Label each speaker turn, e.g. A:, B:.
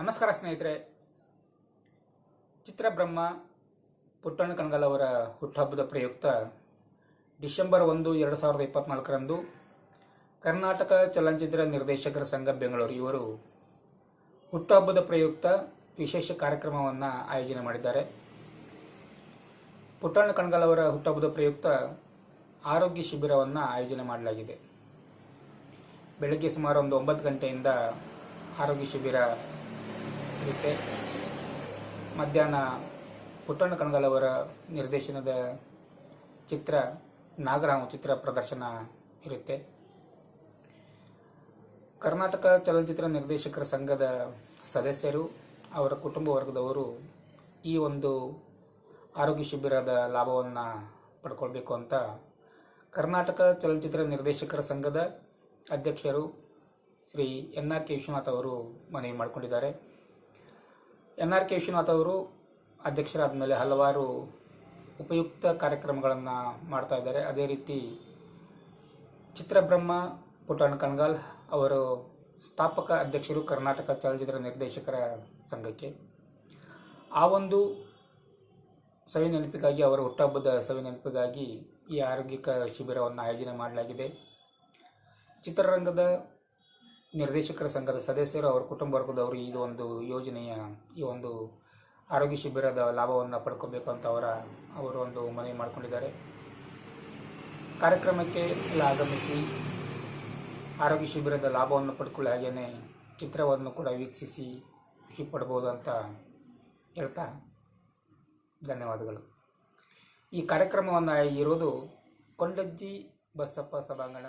A: ನಮಸ್ಕಾರ ಸ್ನೇಹಿತರೆ. ಚಿತ್ರಬ್ರಹ್ಮ ಪುಟ್ಟಣ್ಣ ಕಣಗಲ್ ಅವರ ಹುಟ್ಟುಹಬ್ಬದ ಪ್ರಯುಕ್ತ ಡಿಸೆಂಬರ್ ಒಂದು, ಎರಡು ಸಾವಿರದ ಇಪ್ಪತ್ನಾಲ್ಕರಂದು ಕರ್ನಾಟಕ ಚಲನಚಿತ್ರ ನಿರ್ದೇಶಕರ ಸಂಘ ಬೆಂಗಳೂರು ಇವರು ಹುಟ್ಟುಹಬ್ಬದ ಪ್ರಯುಕ್ತ ವಿಶೇಷ ಕಾರ್ಯಕ್ರಮವನ್ನು ಆಯೋಜನೆ ಮಾಡಿದ್ದಾರೆ. ಪುಟ್ಟಣ್ಣ ಕಣಗಲ್ ಅವರ ಹುಟ್ಟುಹಬ್ಬದ ಪ್ರಯುಕ್ತ ಆರೋಗ್ಯ ಶಿಬಿರವನ್ನು ಆಯೋಜನೆ ಮಾಡಲಾಗಿದೆ. ಬೆಳಗ್ಗೆ ಸುಮಾರು ಒಂದು ಒಂಬತ್ತು ಗಂಟೆಯಿಂದ ಆರೋಗ್ಯ ಶಿಬಿರ ಇರುತ್ತೆ. ಮಧ್ಯಾಹ್ನ ಪುಟ್ಟಣ್ಣ ಕಣಗಲ್ ಅವರ ನಿರ್ದೇಶನದ ಚಿತ್ರ, ನಾಗರಾಮ ಚಿತ್ರ ಪ್ರದರ್ಶನ ಇರುತ್ತೆ. ಕರ್ನಾಟಕ ಚಲನಚಿತ್ರ ನಿರ್ದೇಶಕರ ಸಂಘದ ಸದಸ್ಯರು, ಅವರ ಕುಟುಂಬ ವರ್ಗದವರು ಈ ಒಂದು ಆರೋಗ್ಯ ಶಿಬಿರದ ಲಾಭವನ್ನು ಪಡ್ಕೊಳ್ಬೇಕು ಅಂತ ಕರ್ನಾಟಕ ಚಲನಚಿತ್ರ ನಿರ್ದೇಶಕರ ಸಂಘದ ಅಧ್ಯಕ್ಷರು Shri N R K Vishwanath ಅವರು ಮನವಿ ಮಾಡಿಕೊಂಡಿದ್ದಾರೆ. ಎನ್ ಆರ್ ಕೆ ಅವರು ಅಧ್ಯಕ್ಷರಾದ ಮೇಲೆ ಹಲವಾರು ಉಪಯುಕ್ತ ಕಾರ್ಯಕ್ರಮಗಳನ್ನು ಮಾಡ್ತಾ ಇದ್ದಾರೆ. ಅದೇ ರೀತಿ ಚಿತ್ರಬ್ರಹ್ಮ, ಪುಟಾಣ ಕಣ್ಗಾಲ್ ಅವರು ಸ್ಥಾಪಕ ಅಧ್ಯಕ್ಷರು ಕರ್ನಾಟಕ ಚಲನಚಿತ್ರ ನಿರ್ದೇಶಕರ ಸಂಘಕ್ಕೆ. ಆ ಒಂದು ಸವಿ ನೆನಪಿಗಾಗಿ ಅವರ ಹುಟ್ಟಹಬ್ಬದ ಸವಿ ನೆನಪಿಗಾಗಿ ಈ ಆರೋಗ್ಯಕ ಶಿಬಿರವನ್ನು ಆಯೋಜನೆ ಮಾಡಲಾಗಿದೆ. ಚಿತ್ರರಂಗದ ನಿರ್ದೇಶಕರ ಸಂಘದ ಸದಸ್ಯರು, ಅವರ ಕುಟುಂಬ ವರ್ಗದವರು ಈ ಒಂದು ಯೋಜನೆಯ, ಈ ಒಂದು ಆರೋಗ್ಯ ಶಿಬಿರದ ಲಾಭವನ್ನು ಪಡ್ಕೋಬೇಕು ಅಂತ ಅವರ, ಅವರು ಒಂದು ಮನವಿ ಮಾಡಿಕೊಂಡಿದ್ದಾರೆ. ಕಾರ್ಯಕ್ರಮಕ್ಕೆ ಆಗಮಿಸಿ, ಆರೋಗ್ಯ ಶಿಬಿರದ ಲಾಭವನ್ನು ಪಡ್ಕೊಳ್ಳಿ ಹಾಗೆಯೇ ಚಿತ್ರವನ್ನು ಕೂಡ ವೀಕ್ಷಿಸಿ ಖುಷಿ ಪಡ್ಬೋದು ಅಂತ ಹೇಳ್ತಾ ಧನ್ಯವಾದಗಳು. ಈ ಕಾರ್ಯಕ್ರಮವನ್ನು ಇರೋದು ಕೊಂಡಜ್ಜಿ ಬಸಪ್ಪ ಸಭಾಂಗಣ.